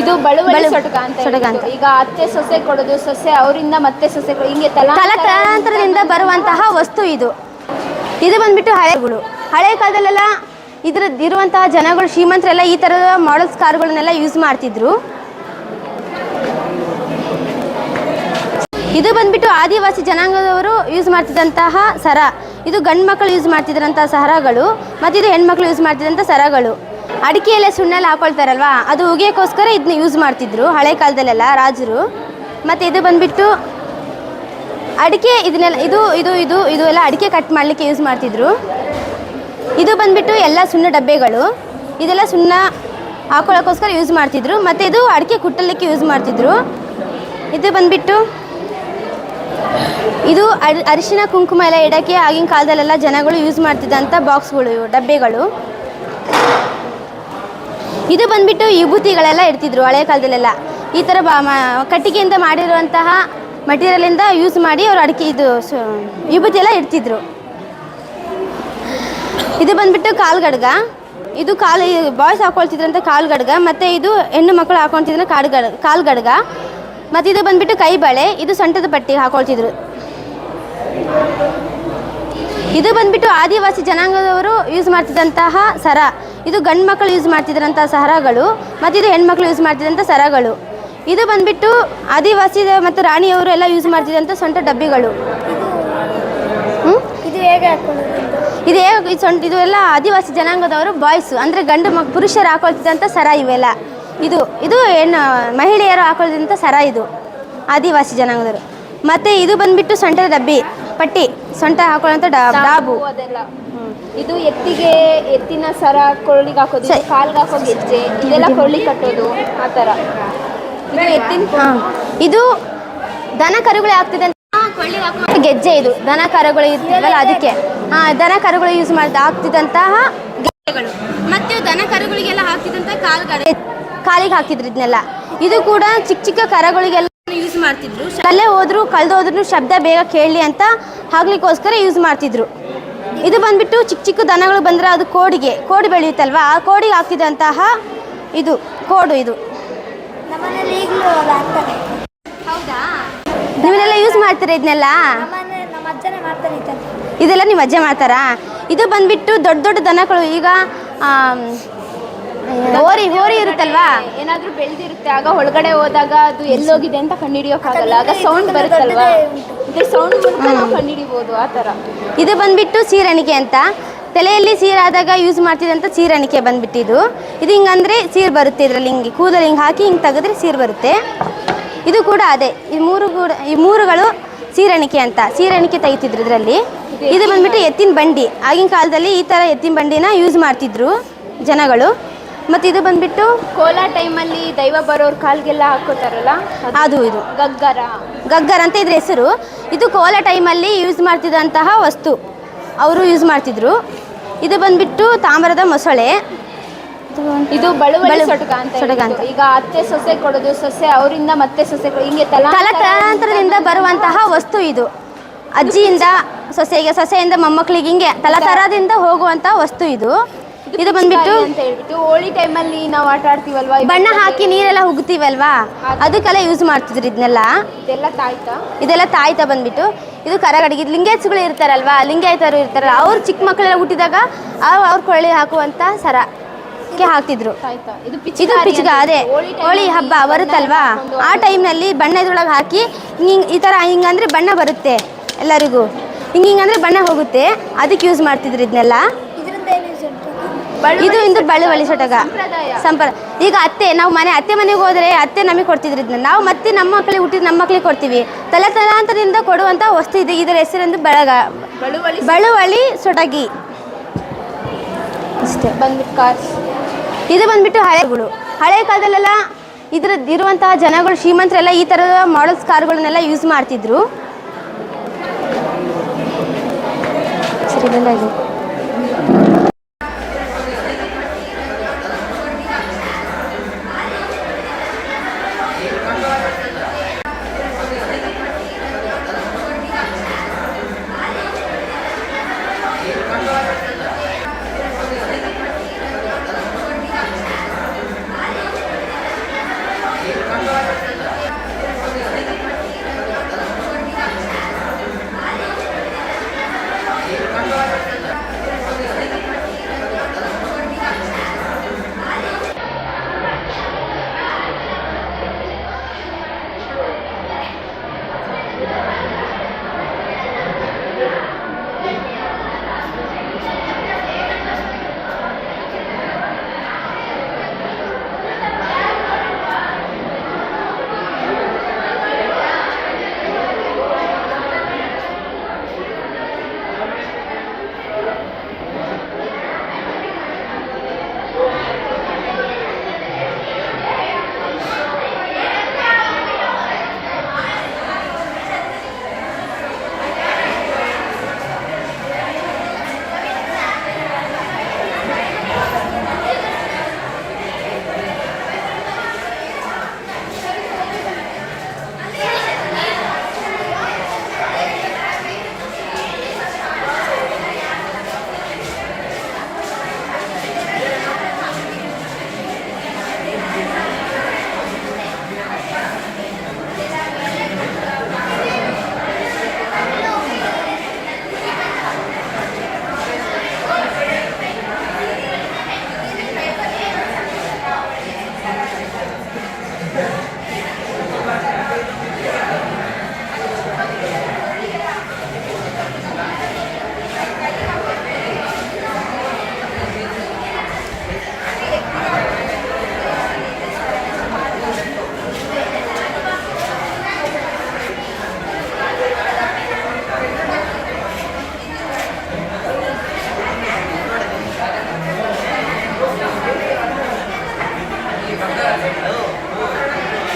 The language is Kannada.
ಇದು ಬಳುವಳಿ ಸೊಟಕ ಅಂತ ಸೊಟಗ ಅಂತ. ಈಗ ಅತ್ತೆ ಸೊಸೆ ಕೊಡೋದು ಸೊಸೆ ಅವರಿಂದ ಮತ್ತೆ ಸೊಸೆ ಕೊಡೋದು. ಹಿಂಗೆ ತಲಾ ತಲಾಂತರದಿಂದ ಬರುವಂತಹ ವಸ್ತು ಇದು. ಇದು ಬಂದ್ಬಿಟ್ಟು ಹಳೆಗಳು ಹಳೆ ಕಾಲದಲ್ಲೆಲ್ಲ ಇದ್ರ ಇರುವಂತಹ ಜನಗಳು ಶ್ರೀಮಂತರೆಲ್ಲ ಈ ಥರದ ಮಾಡೆಲ್ಸ್ ಕಾರ್ಗಳನ್ನೆಲ್ಲ ಯೂಸ್ ಮಾಡ್ತಿದ್ರು. ಇದು ಬಂದ್ಬಿಟ್ಟು ಆದಿವಾಸಿ ಜನಾಂಗದವರು ಯೂಸ್ ಮಾಡ್ತಿದ್ದಂತಹ ಸರ. ಇದು ಗಂಡು ಮಕ್ಕಳು ಯೂಸ್ ಮಾಡ್ತಿದ್ರಂತಹ ಸರಗಳು. ಮತ್ತು ಇದು ಹೆಣ್ಮಕ್ಳು ಯೂಸ್ ಮಾಡ್ತಿದ್ದಂಥ ಸರಗಳು. ಅಡಿಕೆಯಲ್ಲೇ ಸುಣ್ಣೆಲ್ಲ ಹಾಕೊಳ್ತಾರಲ್ವಾ? ಅದು ಉಗಿಯೋಕ್ಕೋಸ್ಕರ ಇದನ್ನ ಯೂಸ್ ಮಾಡ್ತಿದ್ರು ಹಳೆ ಕಾಲದಲ್ಲೆಲ್ಲ ರಾಜರು. ಮತ್ತು ಇದು ಬಂದ್ಬಿಟ್ಟು ಅಡಿಕೆ ಇದನ್ನೆಲ್ಲ, ಇದು ಇದು ಇದು ಇದು ಎಲ್ಲ ಅಡಿಕೆ ಕಟ್ ಮಾಡಲಿಕ್ಕೆ ಯೂಸ್ ಮಾಡ್ತಿದ್ರು. ಇದು ಬಂದ್ಬಿಟ್ಟು ಎಲ್ಲ ಸುಣ್ಣ ಡಬ್ಬೆಗಳು. ಇದೆಲ್ಲ ಸುಣ್ಣ ಹಾಕೊಳ್ಳೋಕ್ಕೋಸ್ಕರ ಯೂಸ್ ಮಾಡ್ತಿದ್ರು. ಮತ್ತು ಇದು ಅಡಿಕೆ ಕುಟ್ಟಲಿಕ್ಕೆ ಯೂಸ್ ಮಾಡ್ತಿದ್ರು. ಇದು ಬಂದ್ಬಿಟ್ಟು ಇದು ಅರ್- ಅರಿಶಿನ, ಕುಂಕುಮ ಎಲ್ಲ ಇಡೋಕ್ಕೆ ಆಗಿನ ಕಾಲದಲ್ಲೆಲ್ಲ ಜನಗಳು ಯೂಸ್ ಮಾಡ್ತಿದ್ದಂಥ ಬಾಕ್ಸ್ಗಳು ಡಬ್ಬೆಗಳು. ಇದು ಬಂದ್ಬಿಟ್ಟು ವಿಭೂತಿಗಳೆಲ್ಲ ಇಡ್ತಿದ್ರು ಹಳೆ ಕಾಲದಲ್ಲೆಲ್ಲ. ಈ ಥರ ಬಾ ಕಟ್ಟಿಗೆಯಿಂದ ಮಾಡಿರುವಂತಹ ಮಟೀರಿಯಲಿಂದ ಯೂಸ್ ಮಾಡಿ ಅವರು ಅಡಿಕೆ ಇದು ವಿಭೂತಿ ಎಲ್ಲ ಇಡ್ತಿದ್ರು. ಇದು ಬಂದ್ಬಿಟ್ಟು ಕಾಲ್ಗಡ್ಗ ಇದು ಕಾಲು ಬಾಯ್ಸ್ ಹಾಕೊಳ್ತಿದ್ರಂತ ಕಾಲ್ಗಡ್ಗ ಮತ್ತು ಇದು ಹೆಣ್ಣು ಮಕ್ಕಳು ಹಾಕೊಳ್ತಿದ್ರೆ ಕಾಡ್ಗಡ್ ಕಾಲ್ಗಡ್ಗ ಮತ್ತು ಇದು ಬಂದ್ಬಿಟ್ಟು ಕೈ ಬಳೆ, ಇದು ಸೊಂಟದ ಪಟ್ಟಿ ಹಾಕೊಳ್ತಿದ್ರು. ಇದು ಬಂದ್ಬಿಟ್ಟು ಆದಿವಾಸಿ ಜನಾಂಗದವರು ಯೂಸ್ ಮಾಡ್ತಿದ್ದಂತಹ ಸರ. ಇದು ಗಂಡು ಮಕ್ಕಳು ಯೂಸ್ ಮಾಡ್ತಿದ್ರಂಥ ಸರಗಳು ಮತ್ತು ಇದು ಹೆಣ್ಮಕ್ಳು ಯೂಸ್ ಮಾಡ್ತಿದ್ದಂಥ ಸರಗಳು. ಇದು ಬಂದ್ಬಿಟ್ಟು ಆದಿವಾಸಿ ಮತ್ತು ರಾಣಿಯವರು ಎಲ್ಲ ಯೂಸ್ ಮಾಡ್ತಿದ್ದಂಥ ಸೊಂಟ ಡಬ್ಬಿಗಳು? ಇದು ಹೇಗೆ ಇದು ಹೇಗೆ ಸೊಂಟ ಇದು ಎಲ್ಲ ಆದಿವಾಸಿ ಜನಾಂಗದವರು ಬಾಯ್ಸು ಅಂದರೆ ಗಂಡು ಮಕ್ ಪುರುಷರು ಹಾಕೊಳ್ತಿದ್ದಂಥ ಸರ ಇವೆಲ್ಲ. ಇದು ಇದು ಹೆಣ್ಣು ಮಹಿಳೆಯರು ಹಾಕೊಳ್ತಿದ್ದಂಥ ಸರ ಇದು ಆದಿವಾಸಿ ಜನಾಂಗದವರು. ಮತ್ತು ಇದು ಬಂದ್ಬಿಟ್ಟು ಸೊಂಟದ ಡಬ್ಬಿ ಪಟ್ಟಿ ಸೊಂಟ ಹಾಕೊಳ್ಳೋಂಥ ಡಾಬು. ಅದೆಲ್ಲ. ಇದು ಎತ್ತಿಗೆ ಎತ್ತಿನ ಸರ ಕೊರಳಿಗೆ ಹಾಕೋದು. ಕಾಲ್ಗೆ ಹಾಕೋ ಗೆಜ್ಜೆ ಇದೆಲ್ಲ ಕೊರಳಿ ಕಟ್ಟೋದು ಆ ಥರ ಇದು ಎತ್ತಿನ ಹಾಂ. ಇದು ದನ ಕರುಗಳು ಆಗ್ತಿದೆ ಗೆಜ್ಜೆ ಇದು. ದನ ಕರುಗಳು ಇರ್ತಿದ್ವಲ್ಲ ಅದಕ್ಕೆ. ಹಾಂ ದನ ಕರುಗಳು ಯೂಸ್ ಮಾಡ್ತಾ ಆಗ್ತಿದ್ದಂತಹ ಗೆಜ್ಜೆಗಳು. ಮತ್ತು ದನ ಕರುಗಳಿಗೆಲ್ಲ ಹಾಕ್ತಿದ್ದಂಥ ಕಾಲ್ಗಡೆ ಕಾಲಿಗೆ ಹಾಕಿದ್ರು ಇದನ್ನೆಲ್ಲ. ಇದು ಕೂಡ ಚಿಕ್ಕ ಚಿಕ್ಕ ಕರಗಳಿಗೆಲ್ಲ ಯೂಸ್ ಮಾಡ್ತಿದ್ರು. ಅಲ್ಲೇ ಹೋದ್ರು ಕಳೆದೋದ್ರೂ ಶಬ್ದ ಬೇಗ ಕೇಳಲಿ ಅಂತ ಹಾಕ್ಲಿಕ್ಕೋಸ್ಕರ ಯೂಸ್ ಮಾಡ್ತಿದ್ರು. ಇದು ಬಂದ್ಬಿಟ್ಟು ಚಿಕ್ಕ ಚಿಕ್ಕ ದನಗಳು ಬಂದರೆ ಅದು ಕೋಡಿಗೆ ಕೋಡಿ ಬೆಳೆಯುತ್ತಲ್ವಾ? ಆ ಕೋಡಿಗೆ ಹಾಕಿದಂತಹ ಇದು ಕೋಡು ಇದು. ನೀವೆಲ್ಲ ಯೂಸ್ ಮಾಡ್ತೀರಾ ಇದನ್ನೆಲ್ಲ? ನಮ್ಮನೆ ನಮ್ಮ ಅಜ್ಜನೇ ಮಾಡ್ತಾರೆ ಇದೆಲ್ಲ ನೀವು ಅಜ್ಜೆ ಮಾಡ್ತಾರಾ? ಇದು ಬಂದ್ಬಿಟ್ಟು ದೊಡ್ಡ ದೊಡ್ಡ ದನಗಳು ಈಗ ಹೋರಿ ಹೋರಿ ಇರುತ್ತಲ್ವಾ? ಏನಾದ್ರೂ ಬೆಳೆದಿರುತ್ತೆ ಆಗ ಒಳಗಡೆ ಹೋದಾಗ ಅದು ಎಲ್ಲೋಗಿದೆ ಅಂತ ಕಂಡುಹಿಡಿಯೋಕ್ಕಾಗಲ್ಲ ಆಗ ಸೌಂಡ್ ಬರುತ್ತಲ್ವಾ? ಇದು ಸೌಂಡ್ ಮೂಲಕ ನಾವು ಕಂಡುಹಿಡಿಬೋದು ಆ ಥರ. ಇದು ಬಂದ್ಬಿಟ್ಟು ಸೀರಣಿಕೆ ಅಂತ. ತಲೆಯಲ್ಲಿ ಸೀರಾದಾಗ ಯೂಸ್ ಮಾಡ್ತಿದ್ದಂಥ ಸೀರಣಿಕೆ ಬಂದ್ಬಿಟ್ಟಿದ್ದು. ಇದು ಹಿಂಗಂದ್ರೆ ಸೀರ್ ಬರುತ್ತೆ ಇದರಲ್ಲಿ ಹಿಂಗೆ ಕೂದಲು ಹಿಂಗೆ ಹಾಕಿ ಹಿಂಗೆ ತೆಗೆದ್ರೆ ಸೀರ್ ಬರುತ್ತೆ. ಇದು ಕೂಡ ಅದೇ ಈ ಮೂರು ಕೂಡ ಈ ಮೂರುಗಳು ಸೀರಣಿಕೆ ಅಂತ ಸೀರಣಿಕೆ ತೆಗಿತಿದ್ರು ಇದರಲ್ಲಿ. ಇದು ಬಂದ್ಬಿಟ್ಟು ಎತ್ತಿನ ಬಂಡಿ. ಆಗಿನ ಕಾಲದಲ್ಲಿ ಈ ಥರ ಎತ್ತಿನ ಬಂಡಿನ ಯೂಸ್ ಮಾಡ್ತಿದ್ರು ಜನಗಳು. ಮತ್ತು ಇದು ಬಂದ್ಬಿಟ್ಟು ಕೋಲಾ ಟೈಮಲ್ಲಿ ದೈವ ಬರೋರ್ ಕಾಲ್ಗೆಲ್ಲ ಹಾಕೋತಾರಲ್ಲ? ಅದು ಇದು. ಗಗ್ಗರ. ಗಗ್ಗರ ಅಂತ ಇದ್ರ ಹೆಸರು. ಇದು ಕೋಲ ಟೈಮಲ್ಲಿ ಯೂಸ್ ಮಾಡ್ತಿದ್ದಂತಹ ವಸ್ತು. ಅವರು ಯೂಸ್ ಮಾಡ್ತಿದ್ರು. ಇದು ಬಂದ್ಬಿಟ್ಟು ತಾಮ್ರದ ಮೊಸಳೆ. ಇದು ಬಳುವಳಿ ಅಂತ. ಈಗ ಅತ್ತೆ ಸೊಸೆ ಕೊಡೋದು ಸೊಸೆ ಅವರಿಂದ ಮತ್ತೆ ಸೊಸೆ ಹಿಂಗೆ ತಲಾ ತಲತಲಾಂತರದಿಂದ ಬರುವಂತಹ ವಸ್ತು ಇದು. ಅಜ್ಜಿಯಿಂದ ಸೊಸೆಗೆ ಸೊಸೆಯಿಂದ ಮೊಮ್ಮಕ್ಕಳಿಗೆ ಹಿಂಗೆ ತಲತರದಿಂದ ಹೋಗುವಂತಹ ವಸ್ತು ಇದು. ಇದು ಬಂದ್ಬಿಟ್ಟು ಅಂತ ಹೇಳ್ಬಿಟ್ಟು ಹೋಳಿ ಟೈಮಲ್ಲಿ ನಾವು ಆಟ ಆಡ್ತೀವಲ್ವಾ? ಬಣ್ಣ ಹಾಕಿ ನೀರೆಲ್ಲ ಉಗ್ತೀವಲ್ವಾ? ಅದಕ್ಕೆಲ್ಲ ಯೂಸ್ ಮಾಡ್ತಿದ್ರು ಇದನ್ನೆಲ್ಲ? ಇದೆಲ್ಲ ತಾಯ್ತಾ? ಇದೆಲ್ಲ ತಾಯ್ತ ಬಂದ್ಬಿಟ್ಟು? ಇದು ಕರಗಡಿಗೆ ಇದು ಲಿಂಗಾಯತ್ಗಳು ಇರ್ತಾರಲ್ವಾ ಲಿಂಗಾಯತರು ಇರ್ತಾರಲ್ಲ ಅವ್ರು ಚಿಕ್ಕ ಮಕ್ಕಳೆಲ್ಲ ಹುಟ್ಟಿದಾಗ ಅವ್ರು ಅವ್ರ ಕೊಳ್ಳಿ ಹಾಕುವಂತ ಸರಕ್ಕೆ ಹಾಕ್ತಿದ್ರು. ಇದು ಇದು ಪಿಚ್ಗ ಅದೇ. ಹೋಳಿ ಹಬ್ಬ ಬರುತ್ತಲ್ವಾ? ಆ ಟೈಮ್ನಲ್ಲಿ ಬಣ್ಣ ಇದ್ರೊಳಗೆ ಹಾಕಿ ಹಿಂಗೆ ಈ ಥರ ಹಿಂಗಂದ್ರೆ ಬಣ್ಣ ಬರುತ್ತೆ ಎಲ್ಲರಿಗೂ. ಹಿಂಗೆ ಹಿಂಗಂದ್ರೆ ಬಣ್ಣ ಹೋಗುತ್ತೆ. ಅದಕ್ಕೆ ಯೂಸ್ ಮಾಡ್ತಿದ್ರು ಇದನ್ನೆಲ್ಲ ಇದರಿಂದ ಏನು ಯೂಸ್ ಉಂಟು ಇದು ಇಂದು ಬಳುವಳಿ ಸೊಟಗ ಸಂಪ್ರದಾಯ. ಸಂಪ್ರ ಈಗ ಅತ್ತೆ ನಾವು ಮನೆ ಅತ್ತೆ ಮನೆಗೆ ಹೋದರೆ ಅತ್ತೆ ನಮಗೆ ಕೊಡ್ತಿದ್ರು ಇದನ್ನ ನಾವು ಮತ್ತೆ ನಮ್ಮ ಮಕ್ಕಳಿಗೆ ಹುಟ್ಟಿದ ನಮ್ಮ ಮಕ್ಕಳಿಗೆ ಕೊಡ್ತೀವಿ. ತಲೆ ತಲಾಂತರದಿಂದ ಕೊಡುವಂಥ ವಸ್ತು ಇದೆ. ಇದರ ಹೆಸರೆಂದು ಬಳಗ ಬಳುವಳಿ ಸೊಟಗಿ. ಅಷ್ಟೇ ಬಂದ್ಬಿಟ್ಟು ಕಾರ್ ಇದು ಬಂದ್ಬಿಟ್ಟು ಹಳೆಗಳು ಹಳೆ ಕಾಲದಲ್ಲೆಲ್ಲ ಇದ್ರ ಇರುವಂತಹ ಜನಗಳು ಶ್ರೀಮಂತರೆಲ್ಲ ಈ ಥರದ ಮಾಡೆಲ್ಸ್ ಕಾರ್ಗಳನ್ನೆಲ್ಲ ಯೂಸ್ ಮಾಡ್ತಿದ್ರು. ಸರಿ ಇದು